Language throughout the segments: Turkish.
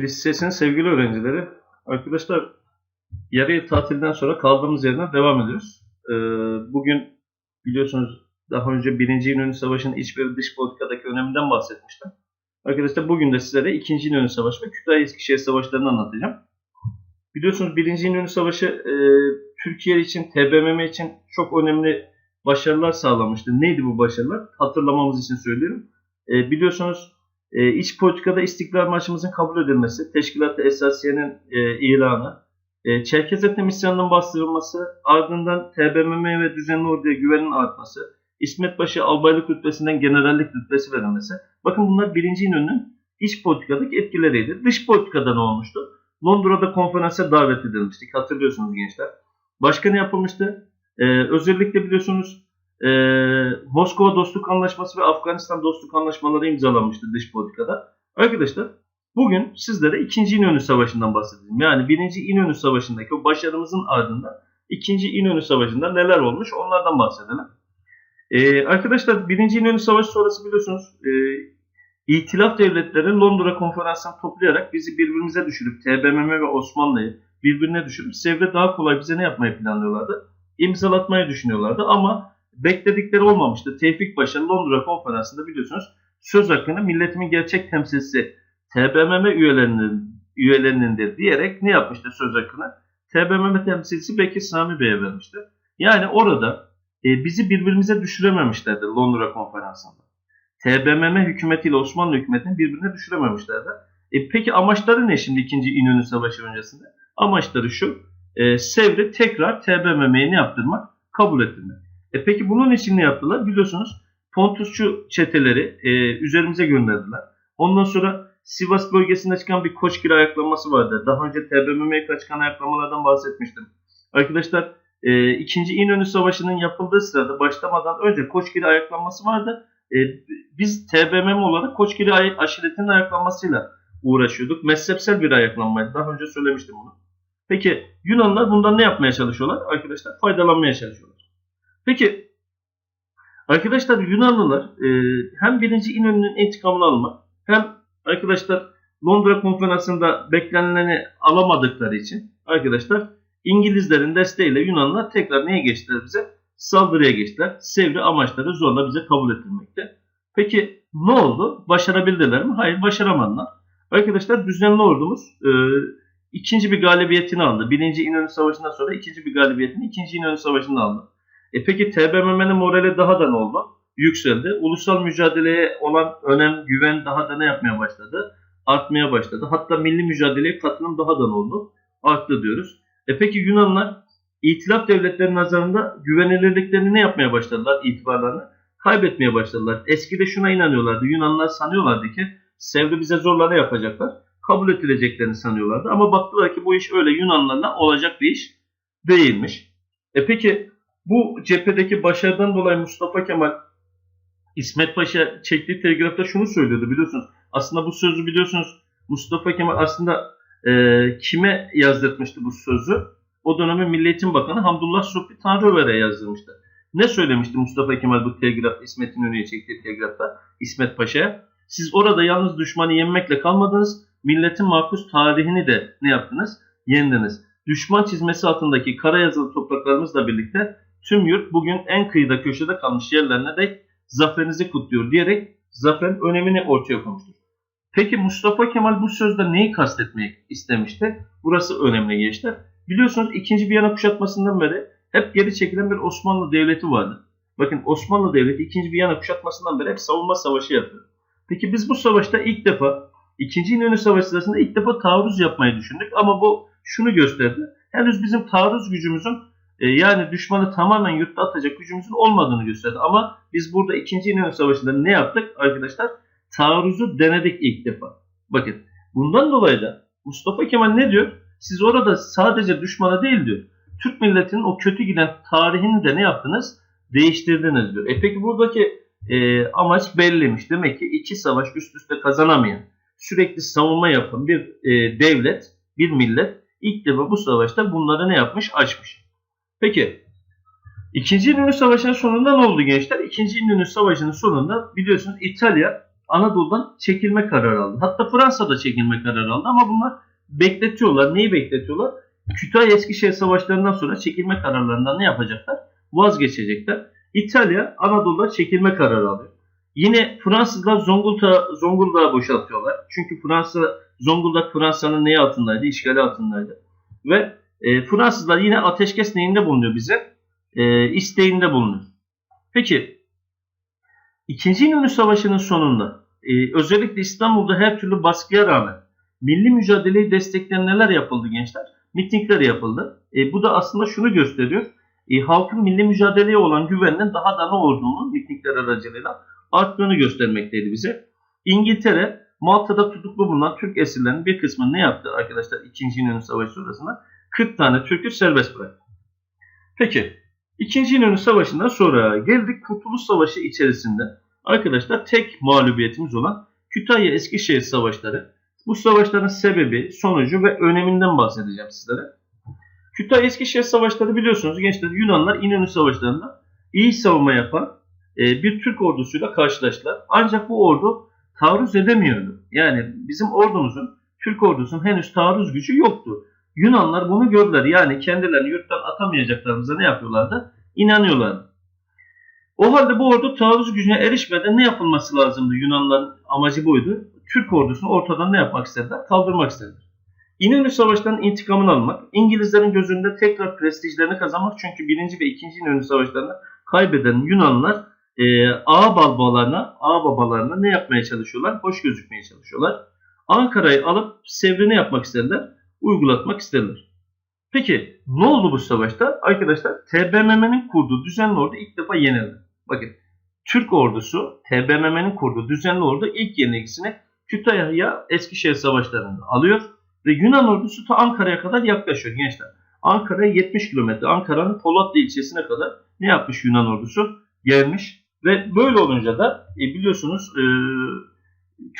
Kilis Lisesi'nin sevgili öğrencileri, arkadaşlar yarı tatilden sonra kaldığımız yerden devam ediyoruz. Ee, bugün biliyorsunuz daha önce 1. İnönü Savaşı'nın iç ve dış politikadaki öneminden bahsetmiştim. Arkadaşlar bugün de sizlere 2. İnönü Savaşı ve Kütahya Eskişehir Savaşları'nı anlatacağım. Biliyorsunuz 1. İnönü Savaşı e, Türkiye için, TBMM için çok önemli başarılar sağlamıştı. Neydi bu başarılar? Hatırlamamız için söylüyorum. E, biliyorsunuz e, iç politikada İstiklal Marşımızın kabul edilmesi, Teşkilat-ı Esasiye'nin e, ilanı, e, Çerkez Ethem isyanının bastırılması, ardından TBMM ve düzenli orduya güvenin artması, İsmet Paşa albaylık rütbesinden generallik rütbesi verilmesi. Bakın bunlar birinci İnönü'nün iç politikadaki etkileriydi. Dış politikada ne olmuştu? Londra'da konferansa davet edilmiştik. Hatırlıyorsunuz gençler. Başka ne yapılmıştı? Ee, özellikle biliyorsunuz e, Moskova Dostluk Anlaşması ve Afganistan Dostluk Anlaşmaları imzalanmıştı dış politikada. Arkadaşlar bugün sizlere 2. İnönü Savaşı'ndan bahsedeceğim. Yani 1. İnönü Savaşı'ndaki o başarımızın ardından 2. İnönü Savaşı'nda neler olmuş onlardan bahsedelim. Ee, arkadaşlar 1. İnönü Savaşı sonrası biliyorsunuz e, İtilaf devletleri Londra konferansını toplayarak bizi birbirimize düşürüp TBMM ve Osmanlı'yı birbirine düşürüp Sevr'e daha kolay bize ne yapmayı planlıyorlardı? İmzalatmayı düşünüyorlardı ama bekledikleri olmamıştı. Tevfik Paşa Londra konferansında biliyorsunuz söz hakkını milletimin gerçek temsilcisi TBMM üyelerinin üyelerindendir diyerek ne yapmıştı söz hakkını? TBMM temsilcisi Bekir Sami Bey'e vermişti. Yani orada e, bizi birbirimize düşürememişlerdi Londra konferansında. TBMM hükümetiyle Osmanlı hükümetini birbirine düşürememişlerdi. E, peki amaçları ne şimdi 2. İnönü Savaşı öncesinde? Amaçları şu, e, Sevr'i tekrar TBMM'ye ne yaptırmak? Kabul ettirmek. E, peki bunun için ne yaptılar? Biliyorsunuz Pontusçu çeteleri e, üzerimize gönderdiler. Ondan sonra Sivas bölgesinde çıkan bir Koçgiri ayaklanması vardı. Daha önce TBMM'ye çıkan ayaklamalardan bahsetmiştim. Arkadaşlar e, 2. İnönü Savaşı'nın yapıldığı sırada başlamadan önce Koçgiri ayaklanması vardı. E, biz TBMM olarak Koçgiri aşiretinin ayaklanmasıyla uğraşıyorduk. Mezhepsel bir ayaklanmaydı. Daha önce söylemiştim bunu. Peki Yunanlar bundan ne yapmaya çalışıyorlar? Arkadaşlar faydalanmaya çalışıyorlar. Peki arkadaşlar Yunanlılar e, hem birinci İnönü'nün intikamını almak hem arkadaşlar Londra konferansında beklenileni alamadıkları için arkadaşlar İngilizlerin desteğiyle Yunanlılar tekrar neye geçtiler bize? Saldırıya geçtiler. Sevri amaçları zorla bize kabul ettirmekte. Peki ne oldu? Başarabildiler mi? Hayır başaramadılar. Arkadaşlar düzenli ordumuz e, ikinci bir galibiyetini aldı. Birinci İnönü Savaşı'ndan sonra ikinci bir galibiyetini ikinci İnönü Savaşı'nda aldı. E peki TBMM'nin morali daha da ne oldu? Yükseldi. Ulusal mücadeleye olan önem, güven daha da ne yapmaya başladı? Artmaya başladı. Hatta milli mücadeleye katılım daha da ne oldu? Arttı diyoruz. E peki Yunanlar İtilaf devletlerinin nazarında güvenilirliklerini ne yapmaya başladılar? itibarlarını kaybetmeye başladılar. Eskide şuna inanıyorlardı. Yunanlar sanıyorlardı ki Sevri bize zorla ne yapacaklar? Kabul edileceklerini sanıyorlardı. Ama baktılar ki bu iş öyle Yunanlarla olacak bir iş değilmiş. E peki bu cephedeki başarıdan dolayı Mustafa Kemal İsmet Paşa çektiği telgrafta şunu söylüyordu biliyorsunuz. Aslında bu sözü biliyorsunuz Mustafa Kemal aslında e, kime yazdırtmıştı bu sözü? O dönemin Milli Eğitim Bakanı Hamdullah Subhi Tanrıver'e yazdırmıştı. Ne söylemişti Mustafa Kemal bu telgraf İsmet İnönü'ye çektiği telgrafta İsmet Paşa'ya? Siz orada yalnız düşmanı yenmekle kalmadınız, milletin makus tarihini de ne yaptınız? Yendiniz. Düşman çizmesi altındaki kara yazılı topraklarımızla birlikte tüm yurt bugün en kıyıda köşede kalmış yerlerine de zaferinizi kutluyor diyerek zaferin önemini ortaya koymuştur. Peki Mustafa Kemal bu sözde neyi kastetmek istemişti? Burası önemli gençler. Biliyorsunuz 2. Viyana kuşatmasından beri hep geri çekilen bir Osmanlı Devleti vardı. Bakın Osmanlı Devleti 2. Viyana kuşatmasından beri hep savunma savaşı yapıyor. Peki biz bu savaşta ilk defa 2. İnönü Savaşı sırasında ilk defa taarruz yapmayı düşündük ama bu şunu gösterdi. Henüz bizim taarruz gücümüzün e, yani düşmanı tamamen yurtta atacak gücümüzün olmadığını gösterdi. Ama biz burada 2. İnönü Savaşı'nda ne yaptık arkadaşlar? Taarruzu denedik ilk defa. Bakın bundan dolayı da Mustafa Kemal ne diyor? Siz orada sadece düşmana değil diyor. Türk milletinin o kötü giden tarihini de ne yaptınız? Değiştirdiniz diyor. E peki buradaki e, amaç belliymiş. Demek ki iki savaş üst üste kazanamayan, sürekli savunma yapan bir e, devlet, bir millet ilk defa bu savaşta bunları ne yapmış? Açmış. Peki İkinci İnönü Savaşı'nın sonunda ne oldu gençler? İkinci İnönü Savaşı'nın sonunda biliyorsunuz İtalya Anadolu'dan çekilme kararı aldı. Hatta Fransa da çekilme kararı aldı ama bunlar bekletiyorlar. Neyi bekletiyorlar? Kütahya Eskişehir savaşlarından sonra çekilme kararlarından ne yapacaklar? Vazgeçecekler. İtalya Anadolu'da çekilme kararı alıyor. Yine Fransızlar Zonguldak'ı Zonguldak boşaltıyorlar. Çünkü Fransa Zonguldak Fransa'nın neyi altındaydı? İşgali altındaydı. Ve e, Fransızlar yine ateşkes neyinde bulunuyor bize? E, isteğinde bulunuyor. Peki İkinci İnönü Savaşı'nın sonunda e, özellikle İstanbul'da her türlü baskıya rağmen milli mücadeleyi destekleyen neler yapıldı gençler? Mitingler yapıldı. E, bu da aslında şunu gösteriyor. E, halkın milli mücadeleye olan güveninin daha da ne olduğunu mitingler aracılığıyla arttığını göstermekteydi bize. İngiltere Malta'da tutuklu bulunan Türk esirlerinin bir kısmını ne yaptı arkadaşlar 2. İnönü Savaşı sırasında? 40 tane Türk'ü serbest bıraktı. Peki 2. İnönü Savaşı'ndan sonra geldik Kurtuluş Savaşı içerisinde arkadaşlar tek mağlubiyetimiz olan Kütahya Eskişehir Savaşları. Bu savaşların sebebi, sonucu ve öneminden bahsedeceğim sizlere. Kütahya Eskişehir Savaşları biliyorsunuz gençler Yunanlar İnönü Savaşları'nda iyi savunma yapan e, bir Türk ordusuyla karşılaştılar. Ancak bu ordu taarruz edemiyordu. Yani bizim ordumuzun, Türk ordusunun henüz taarruz gücü yoktu. Yunanlar bunu gördüler. Yani kendilerini yurttan atamayacaklarımıza ne yapıyorlardı? İnanıyorlardı. O halde bu ordu taarruz gücüne erişmeden ne yapılması lazımdı? Yunanların amacı buydu. Türk ordusunu ortadan ne yapmak istediler? Kaldırmak istediler. İnönü Savaşları'nın intikamını almak, İngilizlerin gözünde tekrar prestijlerini kazanmak çünkü 1. ve 2. İnönü Savaşları'nda kaybeden Yunanlılar e, ağa babalarına, ağa babalarına ne yapmaya çalışıyorlar? Hoş gözükmeye çalışıyorlar. Ankara'yı alıp Sevrin'e yapmak istediler, uygulatmak istediler. Peki ne oldu bu savaşta? Arkadaşlar TBMM'nin kurduğu düzenli ordu ilk defa yenildi. Bakın Türk ordusu TBMM'nin kurduğu düzenli ordu ilk yenilgisini Kütahya Eskişehir savaşlarında alıyor ve Yunan ordusu ta Ankara'ya kadar yaklaşıyor gençler. Ankara'ya 70 kilometre, Ankara'nın Polatlı ilçesine kadar ne yapmış Yunan ordusu? Gelmiş ve böyle olunca da e, biliyorsunuz e,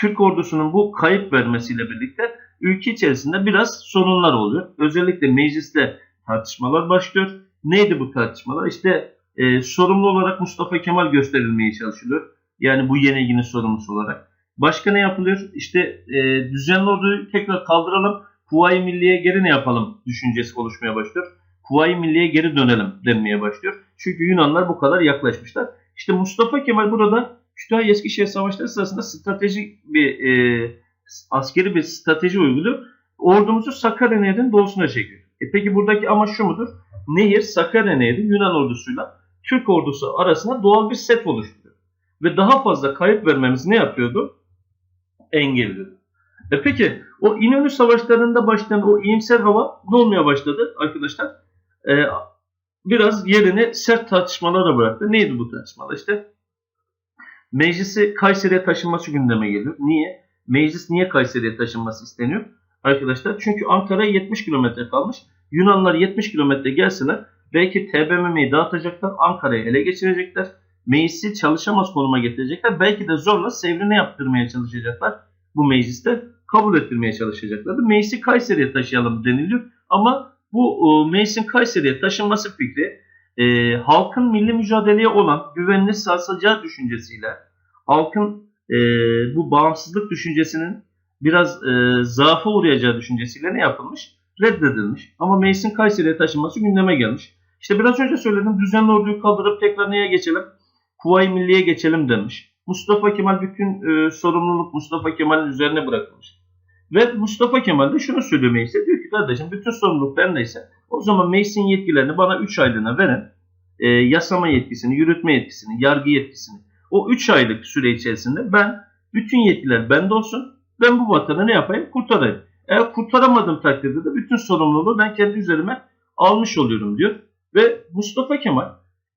Türk ordusunun bu kayıp vermesiyle birlikte ülke içerisinde biraz sorunlar oluyor. Özellikle mecliste tartışmalar başlıyor. Neydi bu tartışmalar? İşte e, sorumlu olarak Mustafa Kemal gösterilmeye çalışılıyor. Yani bu yenilginin sorumlusu olarak. Başka ne yapılıyor? İşte e, düzenli orduyu tekrar kaldıralım. Kuvayi Milliye geri ne yapalım düşüncesi oluşmaya başlıyor. Kuvayi Milliye geri dönelim denmeye başlıyor. Çünkü Yunanlar bu kadar yaklaşmışlar. İşte Mustafa Kemal burada Kütahya Eskişehir Savaşları sırasında stratejik bir e, askeri bir strateji uyguluyor. Ordumuzu Sakarya Nehri'nin doğusuna çekiyor. E peki buradaki amaç şu mudur? Nehir Sakarya Nehri Yunan ordusuyla Türk ordusu arasında doğal bir set oluşturuyor. Ve daha fazla kayıp vermemiz ne yapıyordu? Engelliyordu. E peki o İnönü Savaşları'nda başlayan o iyimser hava ne olmaya başladı arkadaşlar? E, biraz yerini sert tartışmalara bıraktı. Neydi bu tartışmalar? İşte meclisi Kayseri'ye taşınması gündeme geliyor. Niye? Meclis niye Kayseri'ye taşınması isteniyor? Arkadaşlar çünkü Ankara'ya 70 kilometre kalmış. Yunanlar 70 kilometre gelseler belki TBMM'yi dağıtacaklar, Ankara'yı ele geçirecekler. Meclisi çalışamaz konuma getirecekler. Belki de zorla Sevrin'e yaptırmaya çalışacaklar. Bu mecliste kabul ettirmeye çalışacaklardı. Meclisi Kayseri'ye taşıyalım deniliyor. Ama bu e, meclisin Kayseri'ye taşınması fikri e, halkın milli mücadeleye olan güvenini sarsacağı düşüncesiyle halkın e, bu bağımsızlık düşüncesinin biraz e, zaafa uğrayacağı düşüncesiyle ne yapılmış? Reddedilmiş. Ama meclisin Kayseri'ye taşınması gündeme gelmiş. İşte biraz önce söyledim düzenli orduyu kaldırıp tekrar neye geçelim? Kuvayi Milliye geçelim demiş. Mustafa Kemal bütün e, sorumluluk Mustafa Kemal'in üzerine bırakılmış. Ve Mustafa Kemal de şunu söylüyor meclise. Diyor ki kardeşim bütün sorumluluk bendeyse o zaman meclisin yetkilerini bana 3 aylığına verin. E, yasama yetkisini, yürütme yetkisini, yargı yetkisini. O 3 aylık süre içerisinde ben bütün yetkiler bende olsun. Ben bu vatanı ne yapayım? Kurtarayım. Eğer kurtaramadığım takdirde de bütün sorumluluğu ben kendi üzerime almış oluyorum diyor. Ve Mustafa Kemal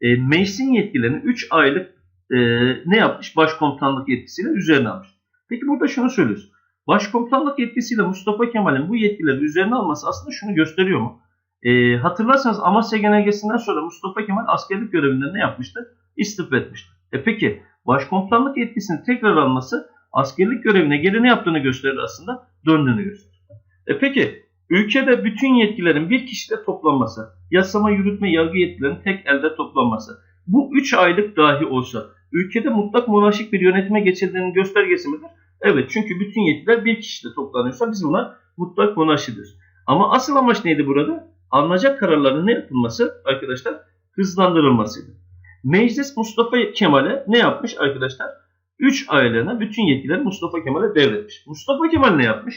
e, meclisin yetkilerini 3 aylık e, ne yapmış? Başkomutanlık yetkisiyle üzerine almış. Peki burada şunu söylüyoruz. Başkomutanlık yetkisiyle Mustafa Kemal'in bu yetkileri üzerine alması aslında şunu gösteriyor mu? E, hatırlarsanız Amasya Genelgesi'nden sonra Mustafa Kemal askerlik görevinden ne yapmıştı? İstifa etmişti. E peki başkomutanlık yetkisini tekrar alması askerlik görevine geri ne yaptığını gösterir aslında? Döndüğünü gösterir. E peki ülkede bütün yetkilerin bir kişide toplanması, yasama, yürütme, yargı yetkilerinin tek elde toplanması. Bu 3 aylık dahi olsa ülkede mutlak monarşik bir yönetime geçildiğinin göstergesi midir? Evet çünkü bütün yetkiler bir kişide toplanıyorsa biz buna mutlak monarşidir. Ama asıl amaç neydi burada? Alınacak kararların ne yapılması arkadaşlar? Hızlandırılmasıydı. Meclis Mustafa Kemal'e ne yapmış arkadaşlar? Üç aylığına bütün yetkileri Mustafa Kemal'e devretmiş. Mustafa Kemal ne yapmış?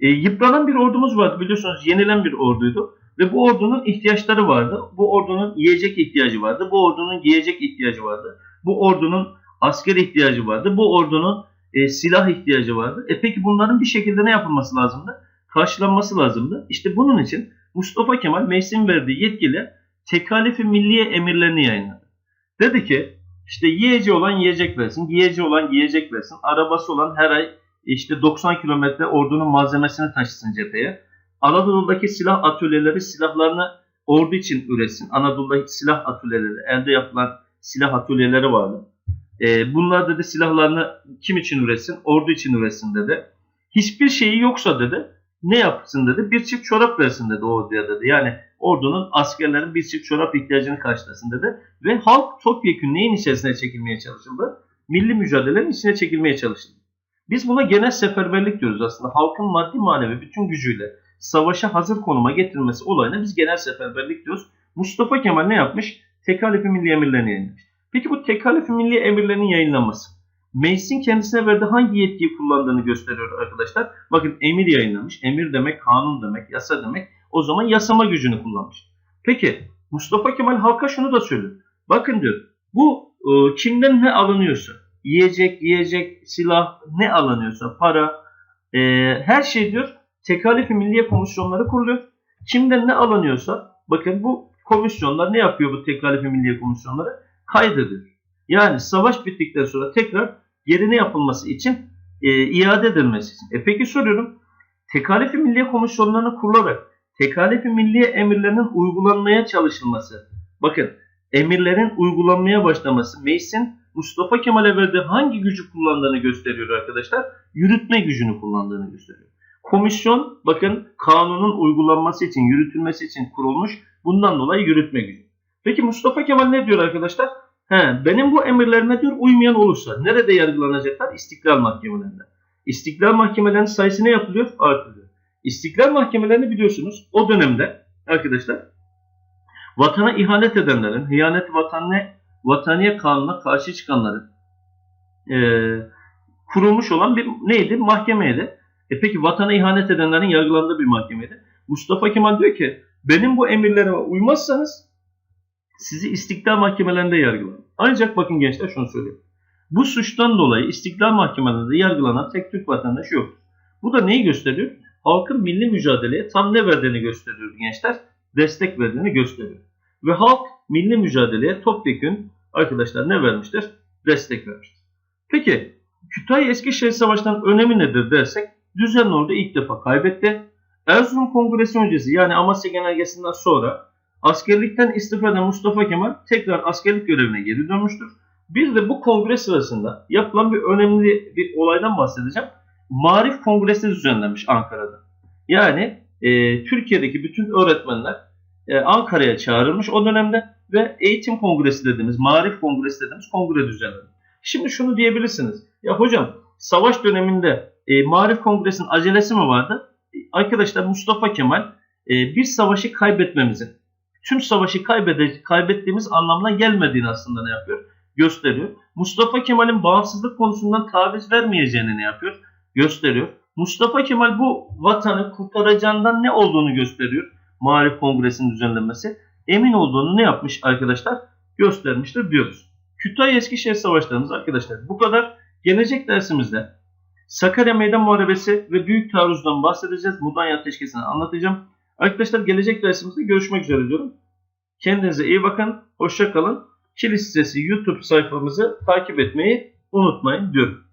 E, yıpranan bir ordumuz vardı biliyorsunuz yenilen bir orduydu. Ve bu ordunun ihtiyaçları vardı. Bu ordunun yiyecek ihtiyacı vardı. Bu ordunun giyecek ihtiyacı vardı. Bu ordunun asker ihtiyacı vardı. Bu ordunun e, silah ihtiyacı vardı. E peki bunların bir şekilde ne yapılması lazımdı? Karşılanması lazımdı. İşte bunun için Mustafa Kemal meclisin verdiği yetkiyle tekalifi milliye emirlerini yayınladı. Dedi ki işte yiyeceği olan yiyecek versin, giyeceği olan giyecek versin, arabası olan her ay işte 90 kilometre ordunun malzemesini taşısın cepheye. Anadolu'daki silah atölyeleri silahlarını ordu için üretsin. Anadolu'daki silah atölyeleri, elde yapılan silah atölyeleri vardı. E, bunlar dedi silahlarını kim için üretsin? Ordu için üretsin dedi. Hiçbir şeyi yoksa dedi ne yapsın dedi? Bir çift çorap versin dedi orduya dedi. Yani ordunun askerlerin bir çift çorap ihtiyacını karşılasın dedi. Ve halk topyekun neyin içerisine çekilmeye çalışıldı? Milli mücadelenin içine çekilmeye çalışıldı. Biz buna genel seferberlik diyoruz aslında. Halkın maddi manevi bütün gücüyle savaşa hazır konuma getirilmesi olayına biz genel seferberlik diyoruz. Mustafa Kemal ne yapmış? Tekalifi milli emirlerini yayınlamış. Peki bu tekalifi milli emirlerinin yayınlanması meclisin kendisine verdiği hangi yetkiyi kullandığını gösteriyor arkadaşlar. Bakın emir yayınlamış. Emir demek kanun demek, yasa demek. O zaman yasama gücünü kullanmış. Peki Mustafa Kemal halka şunu da söylüyor. Bakın diyor bu e, kimden ne alınıyorsa yiyecek, yiyecek, silah ne alınıyorsa para e, her şey diyor tekalifi milliye komisyonları kuruluyor. Kimden ne alınıyorsa bakın bu komisyonlar ne yapıyor bu tekalifi milliye komisyonları? Kaydediyor. Yani savaş bittikten sonra tekrar yerine yapılması için e, iade edilmesi için. E peki soruyorum. Tekalifi milliye komisyonlarını kurularak tekalifi milliye emirlerinin uygulanmaya çalışılması. Bakın emirlerin uygulanmaya başlaması meclisin Mustafa Kemal'e verdiği hangi gücü kullandığını gösteriyor arkadaşlar? Yürütme gücünü kullandığını gösteriyor. Komisyon bakın kanunun uygulanması için, yürütülmesi için kurulmuş. Bundan dolayı yürütme gücü. Peki Mustafa Kemal ne diyor arkadaşlar? He, benim bu emirlerime diyor uymayan olursa nerede yargılanacaklar? İstiklal mahkemelerinde. İstiklal mahkemelerinin sayısı ne yapılıyor? Artırılıyor. İstiklal mahkemelerini biliyorsunuz o dönemde arkadaşlar vatana ihanet edenlerin, hıyanet vatanne, vataniye kanuna karşı çıkanların e, kurulmuş olan bir neydi? Mahkemeydi. E peki vatana ihanet edenlerin yargılandığı bir mahkemeydi. Mustafa Kemal diyor ki benim bu emirlerime uymazsanız sizi istiklal mahkemelerinde yargılarım. Ancak bakın gençler şunu söyleyeyim. Bu suçtan dolayı istiklal mahkemelerinde yargılanan tek Türk vatandaşı yok. Bu da neyi gösteriyor? Halkın milli mücadeleye tam ne verdiğini gösteriyor gençler. Destek verdiğini gösteriyor. Ve halk milli mücadeleye topyekun arkadaşlar ne vermiştir? Destek vermiştir. Peki Kütahya Eskişehir Savaşı'nın önemi nedir dersek düzenli orada ilk defa kaybetti. Erzurum Kongresi öncesi yani Amasya Genelgesi'nden sonra askerlikten istifa eden Mustafa Kemal tekrar askerlik görevine geri dönmüştür. Bir de bu kongre sırasında yapılan bir önemli bir olaydan bahsedeceğim. Marif Kongresi düzenlenmiş Ankara'da. Yani e, Türkiye'deki bütün öğretmenler e, Ankara'ya çağrılmış o dönemde ve eğitim kongresi dediğimiz, marif kongresi dediğimiz kongre düzenlenmiş. Şimdi şunu diyebilirsiniz. Ya hocam savaş döneminde e, marif kongresinin acelesi mi vardı? Arkadaşlar Mustafa Kemal e, bir savaşı kaybetmemizin, tüm savaşı kaybede, kaybettiğimiz anlamına gelmediğini aslında ne yapıyor? Gösteriyor. Mustafa Kemal'in bağımsızlık konusundan taviz vermeyeceğini ne yapıyor? Gösteriyor. Mustafa Kemal bu vatanı kurtaracağından ne olduğunu gösteriyor. Marif Kongresi'nin düzenlenmesi. Emin olduğunu ne yapmış arkadaşlar? Göstermiştir diyoruz. Kütahya Eskişehir Savaşlarımız arkadaşlar bu kadar. Gelecek dersimizde Sakarya Meydan Muharebesi ve Büyük Taarruz'dan bahsedeceğiz. Mudanya Ateşkesi'ni anlatacağım. Arkadaşlar gelecek dersimizde görüşmek üzere diyorum. Kendinize iyi bakın. Hoşça kalın. Kilis Sesi YouTube sayfamızı takip etmeyi unutmayın diyorum.